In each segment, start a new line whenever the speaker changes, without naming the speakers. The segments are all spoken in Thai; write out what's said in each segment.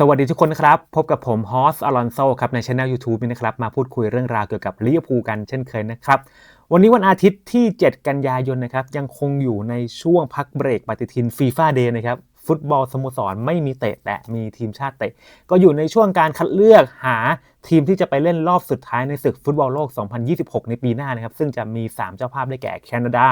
สวัสดีทุกคนครับ พบกับผมฮอสอลอนโซครับในช anel YouTube นี้นะครับ มาพูดคุยเรื่องราวเกี่ยวกับลิเวอร์พูลกันเช่นเคยนะครับ วันนี้วันอาทิตย์ที่ 7 กันยายนนะครับ ยังคงอยู่ในช่วงพักเบรกปฏิทินฟีฟ่าเดย์นะครับ ฟุตบอลสโมสรไม่มีเตะแต่มีทีมชาติเตะ ก็อยู่ในช่วงการคัดเลือกหาทีมที่จะไปเล่นรอบสุดท้ายในศึกฟุตบอลโลก 2026 ในปีหน้านะครับซึ่งจะมี 3 เจ้าภาพได้แก่แคนาดา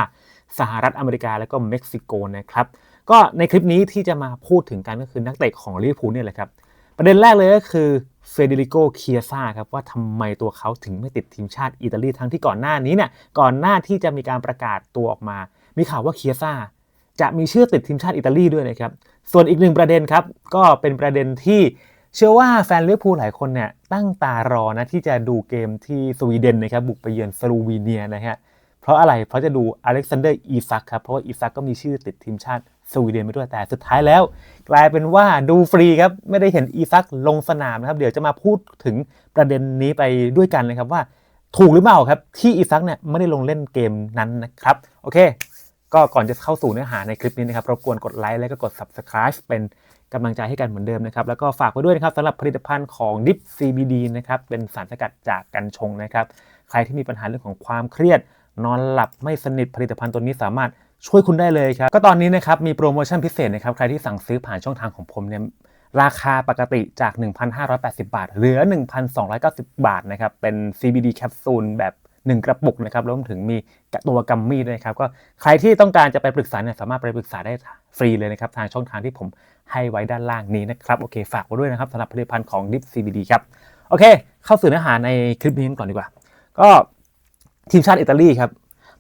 สหรัฐอเมริกาและก็เม็กซิโกนะครับ ก็ในคลิปนี้ที่จะมาพูดถึงกันก็คือนักเตะของลิเวอร์พูลเนี่ยแหละครับ ประเด็นแรกเลยก็คือเฟเดริโกเคียซ่าครับว่าทำไมตัวเขาถึงไม่ติดทีมชาติอิตาลีทั้งที่ก่อนหน้านี้เนี่ยก่อนหน้าที่จะมีการประกาศตัวออกมา มีข่าวว่าเคียซ่าจะมีชื่อติดทีมชาติอิตาลีด้วยนะครับ ส่วนอีกหนึ่งประเด็นครับ ก็เป็นประเด็นที่เชื่อว่าแฟนลิเวอร์พูลหลายคนเนี่ยตั้งตารอนะที่จะดูเกมที่สวีเดนนะครับบุกไปเยือนสโลวีเนียนะฮะเพราะอะไรเพราะจะดูอเล็กซานเดอร์อีซักครับเพราะว่าอีซักก็มีชื่อติดทีมชาติ สวีเดนไปด้วยแต่สุดท้ายแล้ว กลายเป็นว่าดูฟรีครับไม่ได้เห็นอีซักลงสนามนะครับเดี๋ยวจะมาพูดถึงประเด็นนี้ไปด้วยกันนะครับว่าถูกหรือเปล่าครับ ที่อีซักเนี่ยไม่ได้ลงเล่นเกมนั้นนะครับโอเค ก็ก่อนจะเข้าสู่เนื้อหาในคลิปนี้นะครับรบกวนกดไลค์และก็กด subscribe เป็นกำลังใจให้กันเหมือนเดิมนะครับ แล้วก็ฝากไว้ด้วยนะครับสำหรับผลิตภัณฑ์ของ Dip CBD นะครับเป็นสารสกัดจากกัญชงนะครับ ใครที่มีปัญหาเรื่องของความเครียด นอนหลับไม่สนิทผลิตภัณฑ์ตัวนี้สามารถ ช่วยคุณได้เลยครับ ก็ตอนนี้นะครับมีโปรโมชั่นพิเศษนะครับใครที่สั่งซื้อผ่านช่องทางของผมเนี่ยราคาปกติจาก 1,580 บาท เหลือ 1,290 บาทนะครับเป็น CBD แคปซูลแบบ 1 กระปุกนะครับรวมถึงมีตัวกัมมี่ด้วยนะครับก็ใครที่ต้องการจะไปปรึกษาเนี่ยสามารถไปปรึกษาได้ฟรีเลยนะครับทางช่องทางที่ผมให้ไว้ด้านล่างนี้นะครับโอเคฝากไว้ด้วยนะครับสำหรับผลิตภัณฑ์ของ Dip CBD ครับโอเค เข้าสู่เนื้อหาในคลิปนี้ก่อนดีกว่า ก็ทีมชาติอิตาลีครับ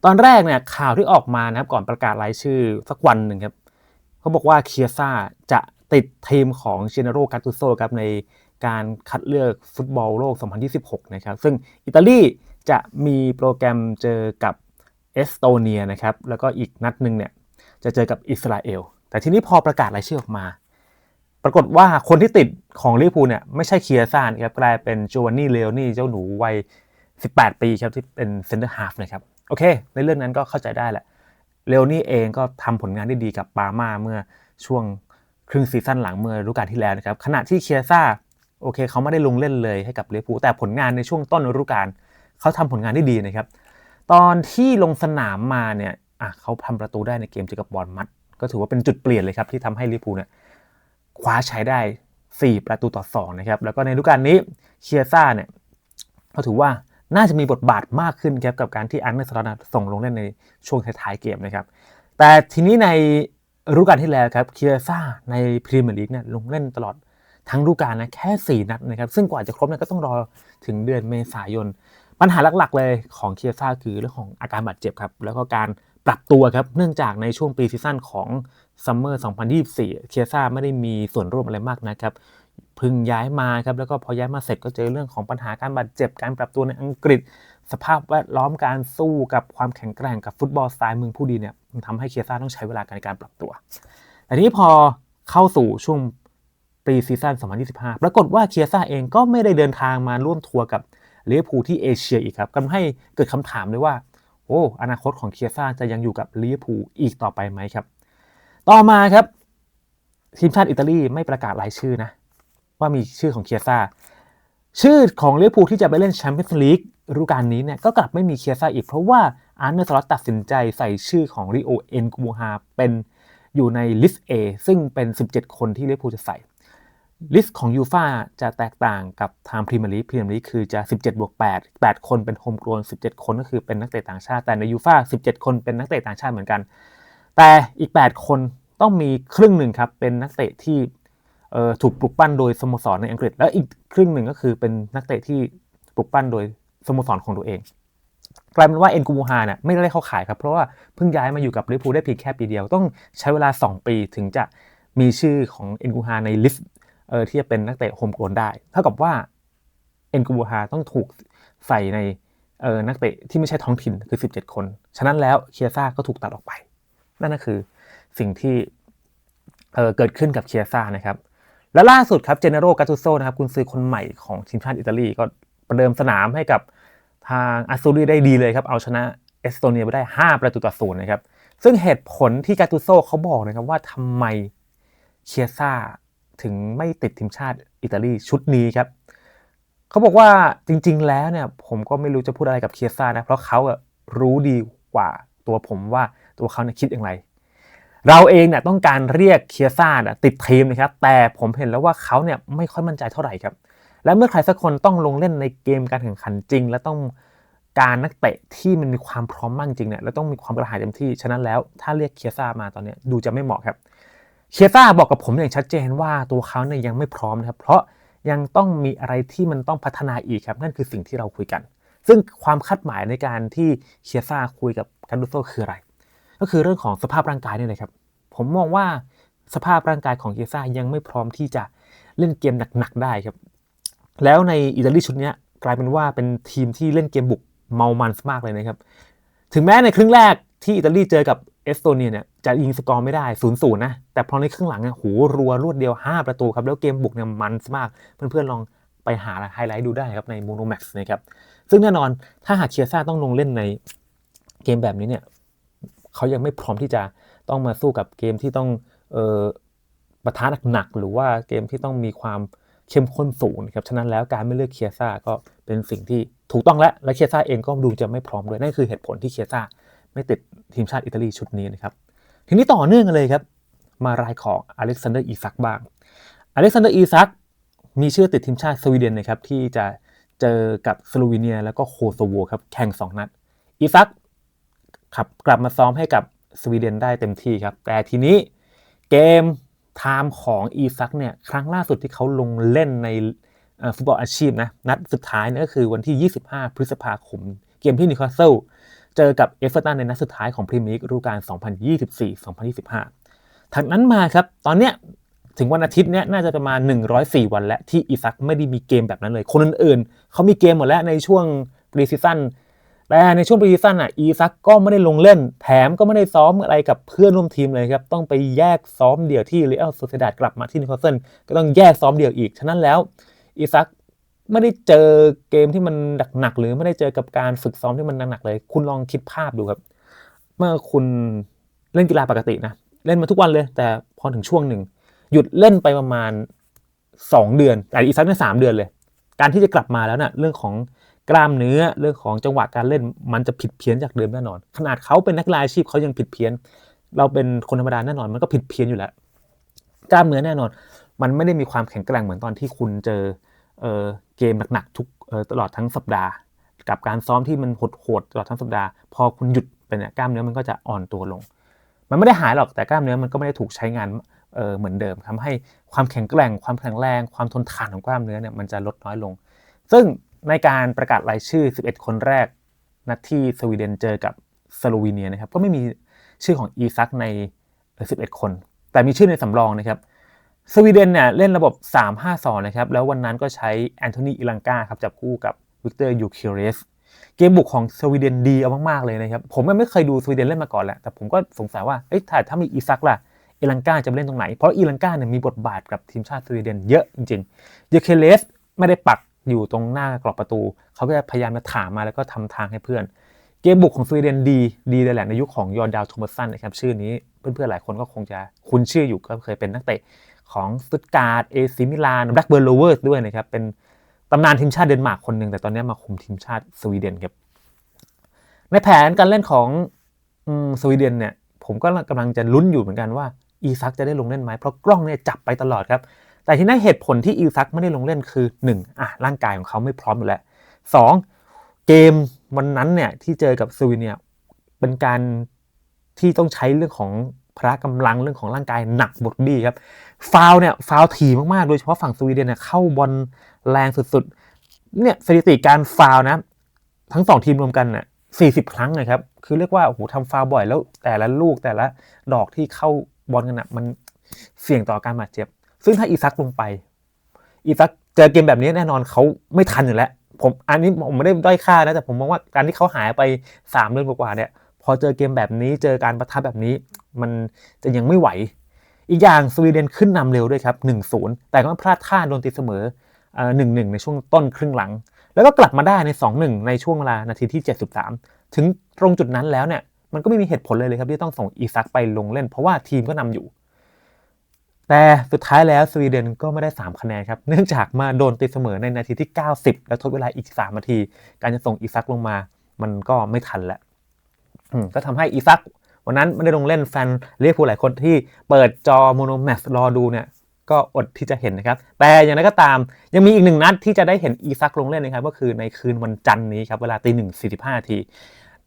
ตอนแรกเนี่ยข่าวที่ออกมานะครับก่อนประกาศรายชื่อสักวันหนึ่งครับเขาบอกว่าเคียซ่าจะติดทีมของเจเนโรกาตูโซครับในการคัดเลือกฟุตบอลโลก 2026 นะครับ ซึ่งอิตาลีจะมีโปรแกรมเจอกับเอสโตเนียนะครับ แล้วก็อีกนัดหนึ่งเนี่ยจะเจอกับอิสราเอล แต่ทีนี้พอประกาศรายชื่อออกมา ปรากฏว่าคนที่ติดของลิเวอร์พูลเนี่ยไม่ใช่เคียซ่านะครับกลายเป็นโจวานนี่เลโอนี่เจ้าหนูวัย 18 ปีครับที่เป็นเซนเตอร์ฮาฟนะครับ โอเค ในเรื่องนั้นก็เข้าใจได้แหละเลโอนี่เองก็ทำผลงานได้ดีกับปาร์มาเมื่อช่วงครึ่งซีซั่นหลังเมื่อฤดูกาลที่แล้วนะครับขณะที่เคียซ่าโอเคเขาไม่ได้ลงเล่นเลยให้กับเวอร์พูลแต่ผลงานในช่วงต้นฤดูกาลเขาทำผลงานได้ดีนะครับ ตอนที่ลงสนามมาเนี่ยอะเขาทำประตูได้ในเกมเจอกับบอลมัด ก็ถือว่าเป็นจุดเปลี่ยนเลยครับที่ทำให้ลิพูเนี่ยคว้าใช้ได้ 4 ประตูต่อ2นะครับแล้วก็ในฤดูกาลนี้เคียซ่าเนี่ยเขาถือว่า น่าจะมีบทบาทมากขึ้นครับกับการที่อันเดอร์สลอตส่งลงเล่นในช่วงท้ายๆเกมนะครับ แต่ทีนี้ในฤดูกาลที่แล้วครับเคียซ่าในพรีเมียร์ลีกเนี่ยลงเล่นตลอดทั้งฤดูกาลนะแค่ 4 นัดนะครับ ซึ่งกว่าจะครบเนี่ยก็ต้องรอถึงเดือนเมษายน ปัญหาหลักๆเลยของเคียซ่าคือเรื่องของอาการบาดเจ็บครับ แล้วก็การปรับตัวครับ เนื่องจากในช่วงปีซีซั่นของซัมเมอร์ 2024 เคียซ่าไม่ได้มีส่วนร่วมอะไรมากนะครับ พึ่งย้ายมาครับแล้วก็พอย้ายมาเสร็จก็เจอเรื่องของปัญหาการบาดเจ็บการปรับตัวในอังกฤษ สภาพแวดล้อมการสู้กับความแข็งแกร่งกับฟุตบอลสไตล์เมืองผู้ดีเนี่ยมันทำให้เคียซ่าต้องใช้เวลาในการปรับตัว แต่นี้พอเข้าสู่ช่วงปีซีซั่น 2025 ปรากฏว่าเคียซ่าเองก็ไม่ได้เดินทางมาร่วมทัวร์กับลิเวอร์พูที่เอเชียอีกครับทำให้เกิดคำถามเลยว่า โอ้อนาคตของเคียซ่าจะยังอยู่กับลิเวอร์พูลอีกต่อไปไหมครับ ต่อมาครับทีมชาติอิตาลีไม่ประกาศรายชื่อนะ ว่ามีชื่อของเคียซ่าชื่อของลิเวอร์พูลที่จะไปเล่นแชมเปี้ยนส์ลีกฤดูกาลนี้เนี่ยก็กลับไม่มีเคียซ่าอีก เพราะว่าอาร์เนอร์สล็อตตัดสินใจใส่ชื่อของริโอเอ็นกูฮาเป็นอยู่ในลิสต์ A ซึ่งเป็น 17 คนที่ลิเวอร์พูลจะใส่ลิสต์ของยูฟาจะแตกต่างกับทางพรีเมียร์ลีกพรีเมียร์ลีกคือจะ 17บวก8 8 คนเป็นโฮมโกลน17 คนก็คือเป็นนักเตะต่างชาติ แต่ในยูฟา17 คนเป็นนักเตะต่างชาติเหมือนกัน แต่อีก 8 คนต้องมีครึ่งหนึ่งครับ เป็นนักเตะที่ ถูกปลุกปั้นโดยสโมสรในอังกฤษ และอีกครึ่งหนึ่งก็คือเป็นนักเตะที่ปลุกปั้นโดยสโมสรของตัวเองกลายเป็นว่าเอ็นกูมูฮาเนี่ยไม่ได้เข้าขายครับ เพราะว่าเพิ่งย้ายมาอยู่กับลิเวอร์พูลได้เพียงแค่ปีเดียว ต้องใช้เวลา 2 ปีถึงจะมีชื่อของเอ็นกูฮาในลิสต์เออที่จะเป็นนักเตะโฮมโกลนได้เท่ากับว่าเอ็นกูมูฮาต้องถูกใส่ในเออนักเตะที่ไม่ใช่ท้องถิ่นคือ 17 คน ฉะนั้นแล้วเคียซ่าก็ถูกตัดออกไป นั่นก็คือสิ่งที่เออเกิดขึ้นกับเคียซ่านะครับ และล่าสุดครับเจเนโรกาตูโซนะครับคุณซื้อคนใหม่ของทีมชาติอิตาลีก็ประเดิมสนามให้กับทางอาซูรีได้ดีเลยครับ เอาชนะเอสโตเนียไปได้ 5 ประตูต่อศูนย์นะครับ ซึ่งเหตุผลที่กาตูโซเขาบอกนะครับว่าทำไมเคียซ่าถึงไม่ติดทีมชาติอิตาลีชุดนี้ครับเขาบอกว่าจริง ๆ แล้วเนี่ยผมก็ไม่รู้จะพูดอะไรกับเคียซ่านะเพราะเขาอะรู้ดีกว่าตัวผมว่าตัวเขาเนี่ยคิดอย่างไร เราเองเนี่ยต้องการเรียกเคียซ่าติดทีมนะครับแต่ผมเห็นแล้วว่าเขาเนี่ยไม่ค่อยมั่นใจเท่าไหร่ครับ และเมื่อใครสักคนต้องลงเล่นในเกมการแข่งขันจริง และต้องการนักเตะที่มันมีความพร้อมมากจริงเนี่ยแล้วต้องมีความกระหายเต็มที่ฉะนั้นแล้วถ้าเรียกเคียซ่ามาตอนนี้ดูจะไม่เหมาะครับเคียซ่าบอกกับผมอย่างชัดเจนว่าตัวเขาเนี่ยยังไม่พร้อมนะครับเพราะยังต้องมีอะไรที่มันต้องพัฒนาอีกครับนั่นคือสิ่งที่เราคุยกัน ซึ่งความคาดหมายในการที่เคียซ่าคุยกับกันดูโซคืออะไร ก็คือเรื่องของสภาพร่างกายนี่เลยครับ ผมมองว่าสภาพร่างกายของเคียซ่ายังไม่พร้อมที่จะเล่นเกมหนักๆได้ครับ แล้วในอิตาลีชุดนี้กลายเป็นว่าเป็นทีมที่เล่นเกมบุกเมามันมากเลยนะครับ ถึงแม้ในครึ่งแรกที่อิตาลีเจอกับเอสโตเนียเนี่ยจะยิงสกอร์ไม่ได้ศูนย์ศูนย์นะ แต่พอในครึ่งหลังเนี่ยโหรัวรวดเดียว 5 ประตูครับ แล้วเกมบุกเนี่ยมันมาก เพื่อนๆลองไปหาไฮไลท์ดูได้ครับในโมโนแม็กซ์นะครับ ซึ่งแน่นอนถ้าหากเชียร์ซ่าต้องลงเล่นในเกมแบบนี้เนี่ย เขายังไม่พร้อมที่จะต้องมาสู้กับเกมที่ต้องเออปะทะหนักๆหรือว่าเกมที่ต้องมีความเข้มข้นสูงนะครับฉะนั้นแล้วการไม่เลือกเคียซ่าก็เป็นสิ่งที่ถูกต้องแล้วและเคียซ่าเองก็ดูจะไม่พร้อมด้วยนั่นคือเหตุผลที่เคียซ่าไม่ติดทีมชาติอิตาลีชุดนี้นะครับทีนี้ต่อเนื่องกันเลยครับมารายของอเล็กซานเดอร์อีซักบ้างอเล็กซานเดอร์อีซักมีชื่อติดทีมชาติสวีเดนนะครับที่จะเจอกับสโลวีเนียแล้วก็โคโซโวครับแข่ง 2 นัดอีซัก ขับกลับมาซ้อมให้กับสวีเดนได้เต็มที่ครับ แต่ทีนี้เกมไทม์ของอีซักเนี่ยครั้งล่าสุดที่เขาลงเล่นในฟุตบอลอาชีพนะนัดสุดท้ายนี่ก็คือวันที่ 25 พฤษภาคม เกมที่นิวคาสเซิลเจอกับเอฟเวอร์ตันในนัดสุดท้ายของพรีเมียร์ลีกฤดูกาล 2024-2025ถัดนั้นมาครับ ตอนเนี้ยถึงวันอาทิตย์เนี้ยน่าจะประมาณ 104 วันแล้วที่อีซักไม่ได้มีเกมแบบนั้นเลย คนอื่นๆเขามีเกมหมดแล้วในช่วงปรีซีซั่น แต่ในช่วงปีซั่นอะอีซักก็ไม่ได้ลงเล่น แถมก็ไม่ได้ซ้อมอะไรกับเพื่อนร่วมทีมเลยครับ ต้องไปแยกซ้อมเดี่ยวที่เรอัลโซเซดาดกลับมาที่นิวคาสเซิลก็ต้องแยกซ้อมเดี่ยวอีก ฉะนั้นแล้วอีซักไม่ได้เจอเกมที่มันหนักๆหรือไม่ได้เจอกับการฝึกซ้อมที่มันหนักๆเลย คุณลองคิดภาพดูครับ เมื่อคุณเล่นกีฬาปกตินะ เล่นมาทุกวันเลย แต่พอถึงช่วงหนึ่ง หยุดเล่นไปประมาณ 2 เดือน แต่อีกสักเนี่ยสามเดือนเลย การที่จะกลับมาแล้วนะ่ะเรื่องของ กล้ามเนื้อเรื่องของจังหวะการเล่นมันจะผิดเพี้ยนจากเดิมแน่นอน ขนาดเขาเป็นนักลายชีพเขายังผิดเพี้ยน เราเป็นคนธรรมดาแน่นอนมันก็ผิดเพี้ยนอยู่แล้ว กล้ามเนื้อแน่นอน มันไม่ได้มีความแข็งแกร่งเหมือนตอนที่คุณเจอเออเกมหนักๆทุกตลอดทั้งสัปดาห์ กับการซ้อมที่มันโหดๆตลอดทั้งสัปดาห์ พอคุณหยุดไปเนี่ยกล้ามเนื้อมันก็จะอ่อนตัวลง มันไม่ได้หายหรอกแต่กล้ามเนื้อมันก็ไม่ได้ถูกใช้งานเเหมือนเดิมทำให้ความแข็งแกร่ง ความแข็งแรง ความทนทานของกล้ามเนื้อเนี่ยมันจะลดน้อยลง ซึ่ง ในการประกาศรายชื่อ 11 คนแรก นัดที่สวีเดนเจอกับสโลวีเนียนะครับ ก็ไม่มีชื่อของอีซักใน 11 คน แต่มีชื่อในสำรองนะครับ สวีเดนเนี่ยเล่นระบบ 3-5-2 นะครับ แล้ววันนั้นก็ใช้แอนโทนีอิลังกาครับจับคู่กับวิกเตอร์ยูคิเรสเกมบุกของสวีเดนดีเอามาก ๆ เลยนะครับ ผมไม่เคยดูสวีเดนเล่นมาก่อนแหละ แต่ผมก็สงสัยว่าเอ้ยถ้าถ้ามีอีซักล่ะอิลังกาจะเล่นตรงไหน เพราะอิลังกาเนี่ยมีบทบาทกับทีมชาติสวีเดนเยอะจริงๆยูคิเรสไม่ได้ปัก อยู่ตรงหน้ากรอบประตู เขาก็พยายามจะถามมาแล้วก็ทำทางให้เพื่อน เกมบุกของสวีเดนดีดีเลยแหละในยุคของยอร์ดาวโทมัสสันนะครับชื่อนี้เพื่อนๆหลายคนก็คงจะคุ้นชื่ออยู่ก็เคยเป็นนักเตะของสตุตการ์ดเอซิมิลานแบล็กเบิร์นโลเวอร์สด้วยนะครับเป็นตำนานทีมชาติเดนมาร์กคนหนึ่งแต่ตอนนี้มาคุมทีมชาติสวีเดนครับในแผนการเล่นของสวีเดนเนี่ยผมก็กำลังจะลุ้นอยู่เหมือนกันว่าอีซักจะได้ลงเล่นไหมเพราะกล้องเนี่ยจับไปตลอดครับ แต่ที่น่าเหตุผลที่อีซักไม่ได้ลงเล่นคือ 1. อะร่างกายของเขาไม่พร้อมอยู่แล้ว 2. เกมวันนั้นเนี่ยที่เจอกับสวีเนียเป็นการที่ต้องใช้เรื่องของพละกำลังเรื่องของร่างกายหนักบดบี้ครับฟาวเนี่ยฟาวถี่มากๆ โดยเฉพาะฝั่งสวีเดนเนี่ยเข้าบอลแรงสุดๆเนี่ยสถิติการฟาวนะ ทั้งสองทีมรวมกันเนี่ยสี่สิบครั้งนะครับ คือเรียกว่าโอ้โหทำฟาวบ่อยแล้วแต่ละลูกแต่ละดอกที่เข้าบอลกันนะมันเสี่ยงต่อการบาดเจ็บ ซึ่งถ้าอีซักลงไป อีซักเจอเกมแบบนี้แน่นอนเขาไม่ทันอยู่แล้ว ผมอันนี้ผมไม่ได้ด้อยค่านะแต่ผมมองว่าการที่เขาหายไปสามเดือนกว่าเนี่ย พอเจอเกมแบบนี้เจอการประทับแบบนี้ มันจะยังไม่ไหว อีกอย่างสวีเดนขึ้นนำเร็วด้วยครับ1-0 แต่ก็พลาดท่าโดนตีเสมอหนึ่งหนึ่งในช่วงต้นครึ่งหลัง แล้วก็กลับมาได้ใน 2-1 ในช่วงเวลานาทีที่ 73 ถึงตรงจุดนั้นแล้วเนี่ยมันก็ไม่มีเหตุผลเลยเลยครับที่ต้องส่งอีซักไปลงเล่น เพราะว่าทีมก็นำอยู่ แต่สุดท้ายแล้วสวีเดนก็ไม่ได้ 3 คะแนนครับ เนื่องจากมาโดนตีเสมอในนาทีที่ 90 แล้วทดเวลาอีก 3 นาที การจะส่งอีซักลงมา มันก็ไม่ทันแล้วก็ทำให้อีซัก วันนั้นไม่ได้ลงเล่นแฟนเรียกผู้หลายคนที่เปิดจอโมโนแมสรอดูเนี่ยก็อดที่จะเห็นนะครับ แต่อย่างไรก็ตามยังมีอีกหนึ่งนัดที่จะได้เห็นอีซักลงเล่นนะครับ ก็คือในคืนวันจันทร์นี้ครับ เวลาตีหนึ่งสี่สิบห้านาที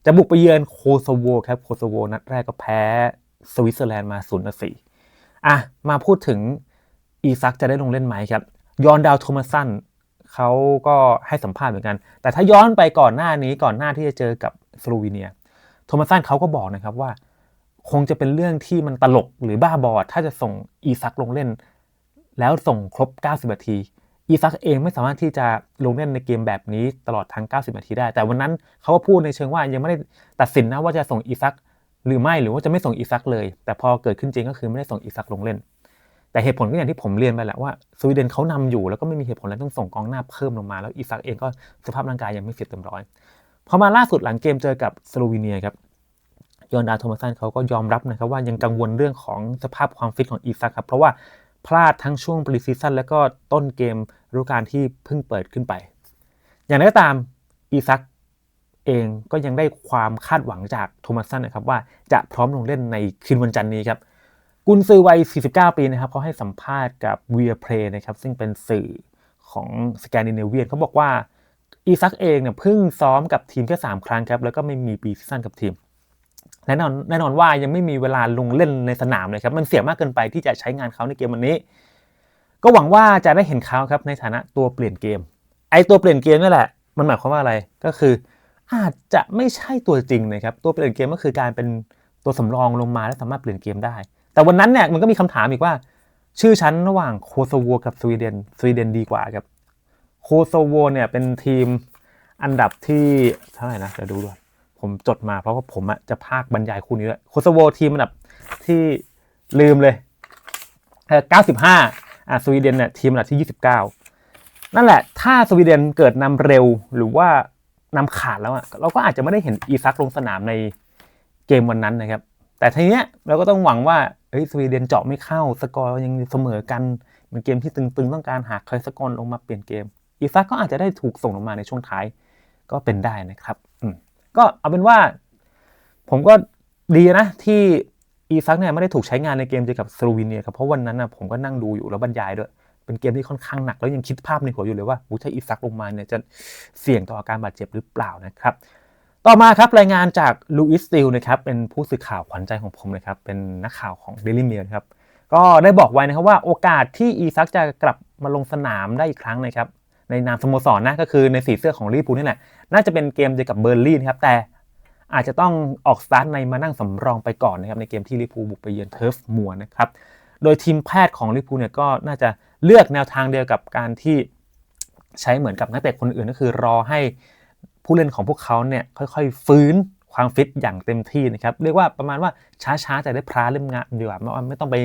จะบุกไปเยือนโคโซโวครับ โคโซโวนัดแรกก็แพ้สวิตเซอร์แลนด์มา0ูนย์สี่ อะมาพูดถึงอีซักจะได้ลงเล่นไหมครับ ยอนดาวโทมัสันเขาก็ให้สัมภาษณ์เหมือนกัน แต่ถ้าย้อนไปก่อนหน้านี้ก่อนหน้าที่จะเจอกับสโลวีเนีย โทมัสันเขาก็บอกนะครับว่า คงจะเป็นเรื่องที่มันตลกหรือบ้าบอถ้าจะส่งอีซักลงเล่น แล้วส่งครบ 90 นาที อีซักเองไม่สามารถที่จะลงเล่นในเกมแบบนี้ตลอดทั้ง 90 นาทีได้ แต่วันนั้นเขาก็พูดในเชิงว่ายังไม่ได้ตัดสินนะว่าจะส่งอีซัก หรือไม่หรือว่าจะไม่ส่งอีซักเลย แต่พอเกิดขึ้นจริงก็คือไม่ได้ส่งอีซักลงเล่น แต่เหตุผลก็อย่างที่ผมเรียนไปแหละว่าสวีเดนเขานำอยู่แล้วก็ไม่มีเหตุผลอะไรต้องส่งกองหน้าเพิ่มลงมา แล้วอีซักเองก็สภาพร่างกายยังไม่ฟิตเต็มร้อยพอมาล่าสุดหลังเกมเจอกับสโลวีเนียครับยอนดาโทมัสันเขาก็ยอมรับนะครับว่ายังกังวลเรื่องของสภาพความฟิตของอีซักครับเพราะว่าพลาดทั้งช่วงปรีซีซั่นแล้วก็ต้นเกมฤดูกาลที่เพิ่งเปิดขึ้นไป อย่างไรก็ตามอีซัก เองก็ยังได้ความคาดหวังจากโทมัสสันนะครับว่าจะพร้อมลงเล่นในคืนวันจันทร์นี้ครับกุนซือวัย 49 ปีนะครับเขาให้สัมภาษณ์กับเวียเพลนะครับซึ่งเป็นสื่อของสแกนดิเนเวียนเขาบอกว่าอีซักเองเนี่ยเพิ่งซ้อมกับทีมแค่ 3 ครั้งครับแล้วก็ไม่มีปีซีซั่นกับทีมแน่นอนแน่นอนว่ายังไม่มีเวลาลงเล่นในสนามเลยครับมันเสี่ยงมากเกินไปที่จะใช้งานเขาในเกมวันนี้ ก็หวังว่าจะได้เห็นเขาครับในฐานะตัวเปลี่ยนเกม ไอตัวเปลี่ยนเกมนั่นแหละ มันหมายความว่าอะไรก็คือ อาจจะไม่ใช่ตัวจริงนะครับ ตัวเปลี่ยนเกมก็คือการเป็นตัวสำรองลงมาและสามารถเปลี่ยนเกมได้ แต่วันนั้นเนี่ยมันก็มีคำถามอีกว่า ชื่อชั้นระหว่างโคโซโวกับสวีเดนสวีเดนดีกว่าครับโคโซโวเนี่ยเป็นทีมอันดับที่เท่าไหร่นะเดี๋ยวดูด้วยผมจดมาเพราะว่าผมจะภาคบรรยายคู่นี้ด้วยโคโซโวทีมอันดับที่ลืมเลยเออ95อ่าสวีเดนเนี่ยทีมอันดับที่ 29 นั่นแหละ ถ้าสวีเดนเกิดนำเร็วหรือว่า นำขาดแล้วอะเราก็อาจจะไม่ได้เห็นอีซักลงสนามในเกมวันนั้นนะครับ แต่ทีเนี้ยเราก็ต้องหวังว่าเฮ้ยสวีเดนเจาะไม่เข้าสกอร์ยังเสมอกันเป็นเกมที่ตึงๆต้องการหาใครสักคนลงมาเปลี่ยนเกม อีซักก็อาจจะได้ถูกส่งลงมาในช่วงท้ายก็เป็นได้นะครับอืมก็เอาเป็นว่า ผมก็ดีนะที่อีซักเนี่ยไม่ได้ถูกใช้งานในเกมเจอกับสโลวีเนียครับเพราะวันนั้นนะผมก็นั่งดูอยู่แล้วบรรยายด้วย เป็นเกมที่ค่อนข้างหนัก แล้วยังคิดภาพในหัวอยู่เลยว่าถ้าอีซักลงมาเนี่ยจะเสี่ยงต่ออาการบาดเจ็บหรือเปล่านะครับ ต่อมาครับรายงานจากลูอิสติลนะครับเป็นผู้สื่อข่าวขวัญใจของผมนะครับเป็นนักข่าวของเดลิเมียครับก็ได้บอกไว้นะครับว่าโอกาสที่อีซักจะกลับมาลงสนามได้อีกครั้งนะครับในนามสโมสรนะก็คือในสีเสื้อของลิเวอร์พูลนี่แหละน่าจะเป็นเกมเจอกับเบอร์ลินครับแต่อาจจะต้องออกสตาร์ทในมานั่งสำรองไปก่อนนะครับในเกมที่ลิเวอร์พูลบุกไปเยือนเทิร์ฟมัวนะครับโดยทีมแพทย์ของลิเวอร์พูลเนี่ยก็น่าจะ เลือกแนวทางเดียวกับการที่ใช้เหมือนกับนักเตะคนอื่นก็คือรอให้ผู้เล่นของพวกเขาเนี่ยค่อยๆ ฟื้นความฟิตอย่างเต็มที่นะครับเรียกว่าประมาณว่าช้าๆแต่ได้พราเล่มงานดีกว่าไม่ต้องไป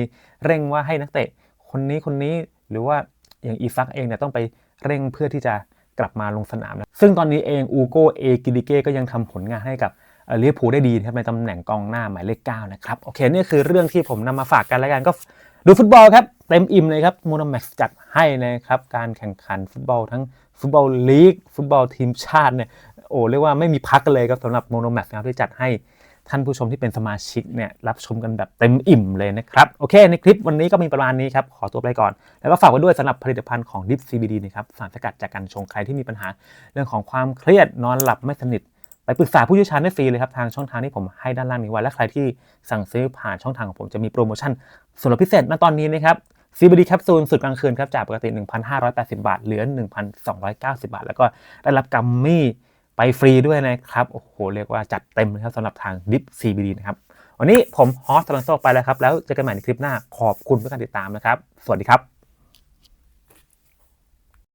เร่งว่าให้นักเตะคนนี้คนนี้หรือว่าอย่างอีฟักเองเนี่ยต้องไปเร่งเพื่อที่จะกลับมาลงสนามนะซึ่งตอนนี้เองอูโกเอกิดิเก้ก็ยังทำผลงานให้กับ เลี้ยพูได้ดีครับในตำแหน่งกองหน้าหมายเลข9นะครับโอเคนี่คือเรื่องที่ผมนำมาฝากกันแล้วกันก็ดูฟุตบอลครับเต็มอิ่มเลยครับโมโนแม็กจัดให้นะครับการแข่งขันฟุตบอลทั้งฟุตบอลลีกฟุตบอลทีมชาติเนี่ยโอ้เรียกว่าไม่มีพักกันเลยครับสำหรับโมโนแม็กนะครับที่จัดให้ท่านผู้ชมที่เป็นสมาชิกเนี่ยรับชมกันแบบเต็มอิ่มเลยนะครับโอเคในคลิปวันนี้ก็มีประมาณนี้ครับขอตัวไปก่อน แล้วก็ฝากไว้ด้วยสำหรับผลิตภัณฑ์ของ Dip CBD นะครับสารสกัดจากการชงใครที่มีปัญหา เรื่องของความเครียดนอนหลับไม่สนิท ไปปรึกษาผู้เชี่ยวชาญได้ฟรีเลยครับทางช่องทางที่ผมให้ด้านล่างนี้ไว้และใครที่สั่งซื้อผ่านช่องทางของผมจะมีโปรโมชั่นส่วนลดพิเศษมาตอนนี้นะครับ CBD แคปซูลสุดกลางคืนครับจากปกติ 1,580 บาท เหลือ 1,290 บาท แล้วก็ได้รับกัมมี่ไปฟรีด้วยนะครับโอ้โหเรียกว่าจัดเต็มนะครับสำหรับทาง Dip CBD นะครับวันนี้ผมฮอสตลันโซไปแล้วครับแล้วเจอกันใหม่ในคลิปหน้าขอบคุณเพื่อการติดตามนะครับ สวัสดีครับ